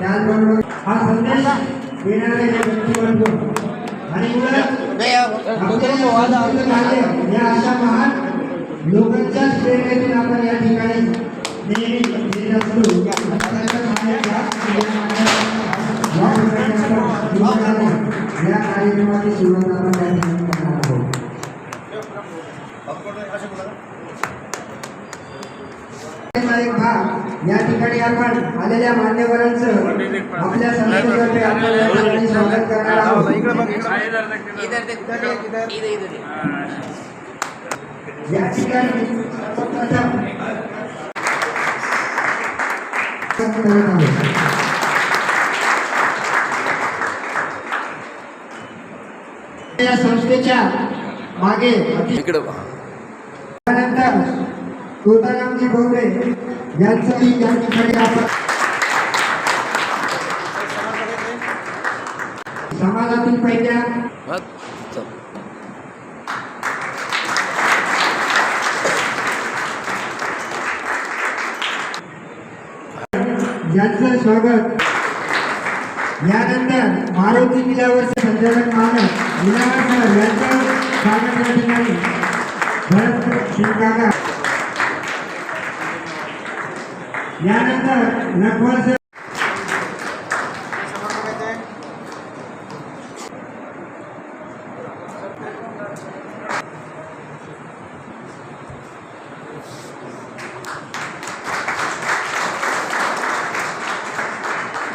त्याचबरोबर हा संदेश देणारे व्यक्तिमत्व आणि एक भाग. या ठिकाणी आपण आलेल्या मान्यवरांचं आपल्या संस्थेतर्फे आपण या स्वागत करणार आहोत. या ठिकाणी सर्वप्रथम करत आहोत. या संस्थेच्या मागे इकडे पहा. तोतारामजी भोवरे यांचंही या ठिकाणी आपण समाजातील पहिल्या यांचं स्वागत. यानंतर मारुती किल्ल्यावरचे संचालक निलावर सर यांचं स्वागत या ठिकाणी. भरत शिवकाका यानंतर लखवार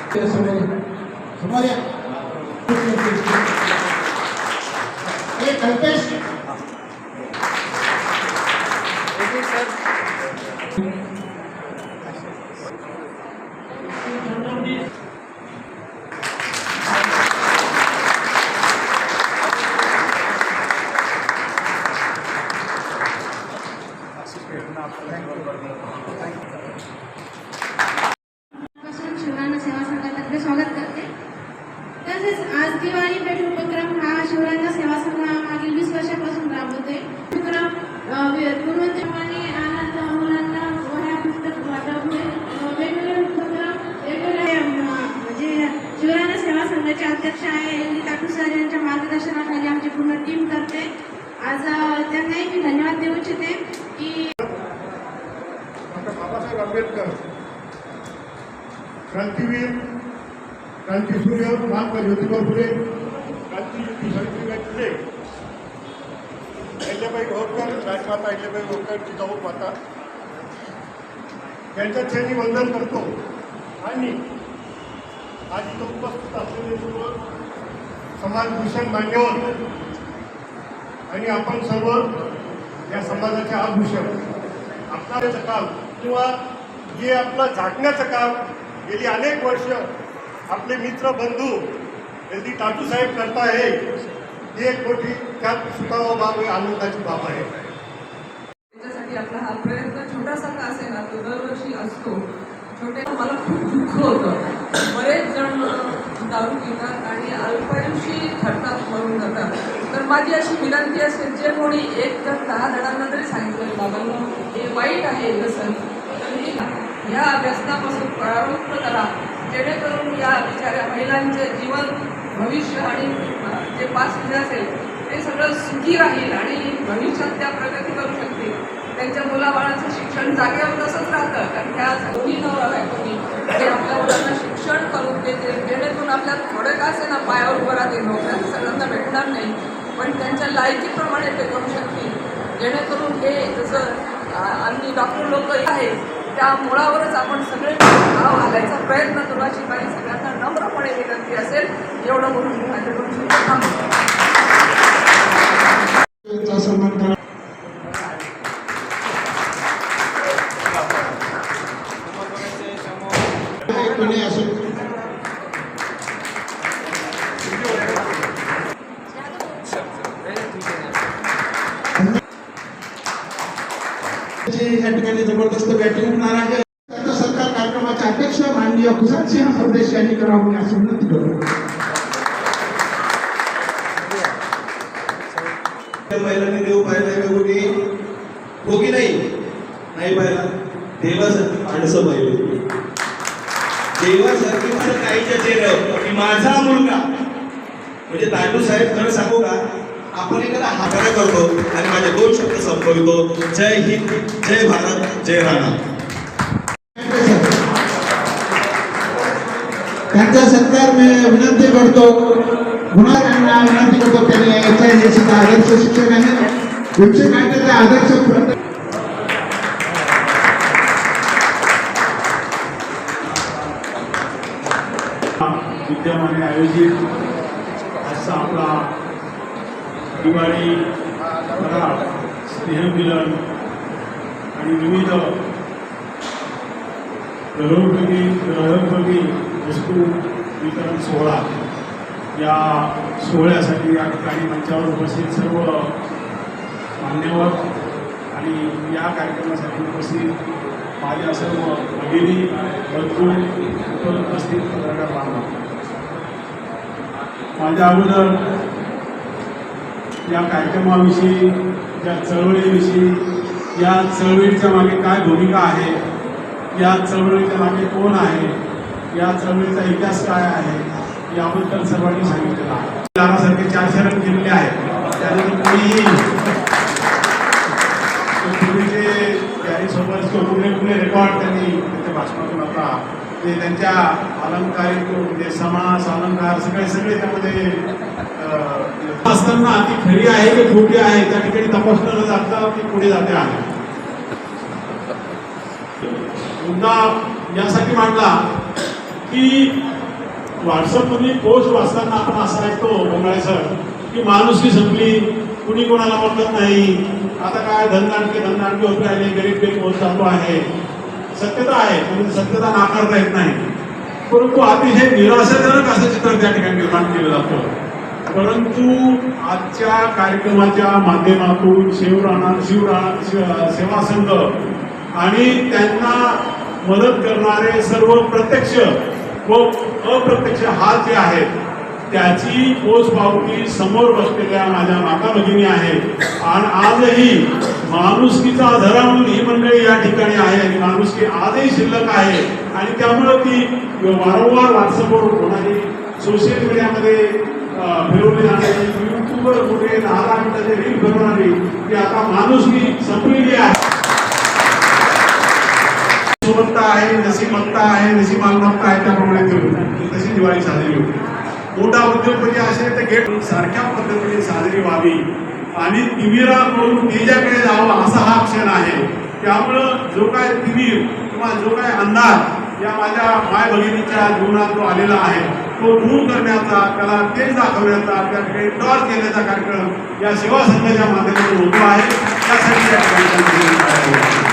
Gracias समोर या. ए, कल्पेशपासून शिवरायांना सेवा संघातर्फे स्वागत करते तसेच आज दिवाळी भेट उपक्रम हा शिवरायांना सेवा संघ हा मागील वीस वर्षापासून राबवते उपक्रम अ, वि- गुणवत्तेप्रमाणे आनंद मुलांना वह्या पुस्तक वाटप हे, अ, वेगवेगळे उपक्रम वेगवेगळे अ, म्हणजे शिवरायांना सेवा संघाचे अध्यक्ष आहे एल ताटू सर यांच्या मार्गदर्शनाखाली आमची पूर्ण टीम करते आज अ, त्यांनाही मी धन्यवाद देऊ इच्छिते की डॉक्टर बाबासाहेब आंबेडकर क्रांतीवीर क्रांतीसूर्य महात्मा ज्योतिबा फुले क्रांतीज्योती सावित्रीबाई फुले अहिल्याबाई होळकर राजमाता अहिल्याबाई होळकर जिजाऊ माता. यांच्या त्यांनी वंदन करतो. आणि आज इथं उपस्थित असलेले सर्व समाजभूषण मान्यवर आणि आपण सर्व या समाजाचे आभूषण. आपणाचं काम किंवा जे आपलं झाकण्याचं काम गेली अनेक वर्ष आपले मित्र बंधू एल डी टाटू साहेब करता हे एक मोठी त्यात सुखावा बाब आहे, आनंदाची बाब आहे. त्याच्यासाठी आपला हा प्रयत्न छोटासा का असेल ना तो दरवर्षी असतो. छोटे मला खूप दुःख होतं. बरेच जण दारू पितात आणि अल्पायुषी ठरतात मरून जातात. तर माझी अशी विनंती असेल जे कोणी एक तर दहा जणांना तरी सांगितलं बाबांना हे वाईट आहे व्यसन या ह्या व्यसनापासून परावृत्त करा. जेणेकरून या बिचाऱ्या महिलांचे जीवन भविष्य आणि जे पास जे असेल ते सगळं सुखी राहील आणि भविष्यात त्या प्रगती करू शकतील. त्यांच्या मुलाबाळाचं शिक्षण जागेवर तसंच राहतं. कारण त्या दोन्ही नवरा बायकोनी ते आपल्या मुलांना शिक्षण करून देते जेणेकरून आपल्या थोडं का असे ना पायावर उभं राहतील. नोकऱ्या सगळ्यांना भेटणार नाही. पण त्यांच्या लायकीप्रमाणे ते करू शकतील. जेणेकरून हे जसं आम्ही डॉक्टर लोक आहेत त्या मुळावरच आपण सगळे भाव घालायचा प्रयत्न करू अशी सगळ्यांना नम्रपणे विनंती असेल. एवढं म्हणून मी माझ्याकडून थांबतो चा सन्मान करा कोणी असेल जे या ठिकाणी जबरदस्त बॅटिंग होणार आहे त्याचा सरकार कार्यक्रमाचे अध्यक्ष माननीय कुसाद सिंह परदेश यांनी करावं विनंती करतो देव का कोणी हो की नाही नाही पाहिला देवासारखी माणसं पाहिली देवासारखी माणसं काहीच्या चेहऱ्यावर माझा मुलगा म्हणजे तांडू साहेब खरं सांगू का आपण एखादा हाताने करतो आणि माझे दोन शब्द संपवितो जय हिंद जय भारत जय राणा त्यांचा सत्कार मी विनंती करतो गुणाकारांना विनंती करतो त्यांनी याच्या सुद्धा आदर्श शिक्षक आहे. शिक्षकांचे आदर्श विद्यमाने आयोजित असा आपला दिवाळी फराळ स्नेहमिलन आणि विविध घरोघरी घरोघरी वस्तू वितरण सोहळा. या सोहळ्यासाठी या ठिकाणी मंचावर उपस्थित सर्व मान्यवर आणि या कार्यक्रमासाठी उपस्थित माझ्या सर्व भगिनी बंधू उपस्थित पत्रकार बांधव माझ्या अगोदर या कार्यक्रमाविषयी या चळवळीविषयी या चळवळीच्या मागे काय भूमिका आहे या चळवळीच्या मागे कोण आहे या चळवळीचा इतिहास काय आहे याबद्दल सर्वांनी सांगितलेलं आहे. दारासारखे चार शरण केलेले आहेत. त्यानंतर कोणीही पूर्वीचे सोबत किंवा कुठले रेकॉर्ड त्यांनी त्यांच्या भाषणातून आता ते त्यांच्या अलंकारिक म्हणजे समास अलंकार सगळे सगळे त्यामध्ये असताना ती खरी आहे की खोटी आहे त्या ठिकाणी तपासणं न जाता ती पुढे जाते आहे. मुद्दा यासाठी मांडला. की व्हॉट्सअपमध्ये पोस्ट वाचताना आपण असं ऐकतो बंगाळे सर की माणुसकी संपली कुणी कोणाला बघत नाही आता काय धनदानके धनदानके होत राहिले गरीब गरीब होत चालू आहे. सत्यता आहे म्हणजे सत्यता नाकारता येत नाही. परंतु अतिशय निराशाजनक असं चित्र त्या ठिकाणी निर्माण केलं जातं. परंतु आजच्या कार्यक्रमाच्या माध्यमातून शिवराणा शिवराणा सेवा संघ आणि त्यांना मदत करणारे सर्व प्रत्यक्ष व अप्रत्यक्ष हात जे आहेत त्याची पोचपावती समोर बसलेल्या माझ्या माता भगिनी आहेत. आणि आजही माणुसकीचा आधारा म्हणून ही मंडळी या ठिकाणी आहे आणि माणुसकी आजही शिल्लक आहे. आणि त्यामुळं ती वारंवार व्हॉट्सअपवर होणारी सोशल मीडियामध्ये फिरवली जाणारी युट्यूबवर कुठे दहा दहा मिनिटाचे रील फिरवणारी ती आता माणुसकी संपलेली आहे. सुबत्ता आहे नसीमत्ता आहे जशी मालमत्ता आहे त्याप्रमाणे तशी दिवाळी साजरी होती. मोठा उद्योगपती म्हणजे असेल तर गेट सारख्या पद्धतीने साजरी व्हावी. आणि तिमिराकडून तेजाकडे जावं असा हा क्षण आहे. त्यामुळं जो काय तिमीर किंवा जो काय अंधार या माझ्या माय भगिनीच्या जीवनात जो आलेला आहे तो दूर करण्याचा त्याला तेज दाखवण्याचा त्या ठिकाणी टॉर्च केल्याचा कार्यक्रम या सेवा संघाच्या माध्यमातून होतो आहे. त्यासाठी या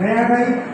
Yeah, right.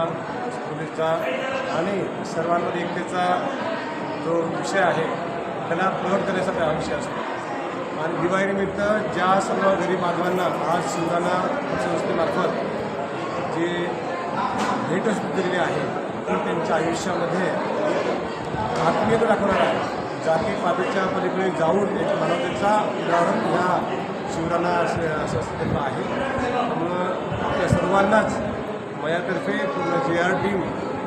आनंदाचा आणि सर्वांमध्ये एकतेचा जो विषय आहे त्याला प्रगट करण्याचा हा विषय असतो. आणि दिवाळीनिमित्त ज्या सर्व गरीब बांधवांना आज शिवराना संस्थेमार्फत जे भेट दिलेली आहे ती त्यांच्या आयुष्यामध्ये आत्मीयता दाखवणार आहे. जाती पातीच्या पलीकडे जाऊन एक मानवतेचा उदाहरण ह्या शिवराना संस्थेला आहे. त्यामुळं आपल्या सर्वांनाच माझ्यातर्फे पूर्ण जे आर टीम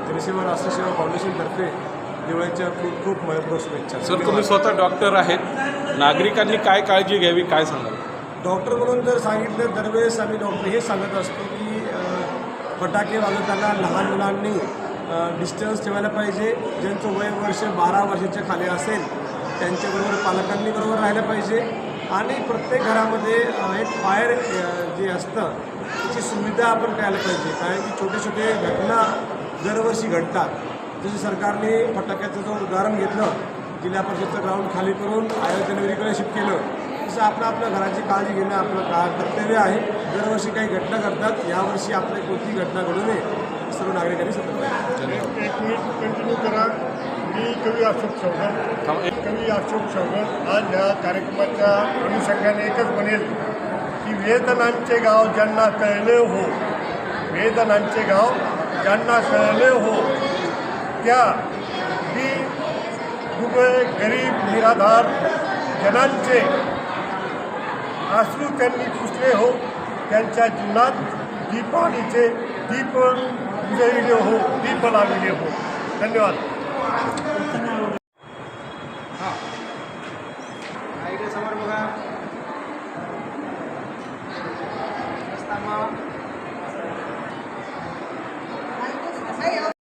जनसेवा राष्ट्रसेवा फाउंडेशनतर्फे दिवाळीच्या खूप खूप मनपूर्वक शुभेच्छा. सर तुम्ही स्वतः डॉक्टर आहेत. नागरिकांनी काय काळजी घ्यावी काय सांगाल? डॉक्टर म्हणून जर सांगितलं दरवेळेस आम्ही डॉक्टर हे सांगत असतो की फटाके वाजवताना लहान मुलांनी डिस्टन्स ठेवायला पाहिजे. ज्यांचं वय वर्ष बारा वर्षाच्या खाली असेल त्यांच्याबरोबर पालकांनी बरोबर राहायला पाहिजे. आणि प्रत्येक घरामध्ये एक फायर जे असतं त्याची सुविधा आपण करायला पाहिजे. कारण की छोटे छोटे घटना दरवर्षी घडतात. जसं सरकारने फटाक्याचं जो उदाहरण घेतलं जिल्हा परिषदचं ग्राउंड खाली करून अयोध्या नगरीकडे शिफ्ट केलं तसं आपलं आपल्या घराची काळजी घेणं आपलं का कर्तव्य आहे. दरवर्षी काही घटना घडतात यावर्षी आपली कोणती घटना घडू नये सर्व नागरिकांनी सतर्क. एक मिनिट कंटिन्यू करा मी कवी अशोक थांब, कवी अशोक चौघर आज या कार्यक्रमाच्या अनुषंगाने एकच म्हणेल की वेदनांचे गाव ज्यांना कळले हो वेदनांचे गाव ज्यांना कळले हो त्या मी दुबळे गरीब निराधार जनांचे अश्रू त्यांनी पुसले हो त्यांच्या जीवनात दीपावलीचे दीप उजळले हो दीप लावले हो. धन्यवाद.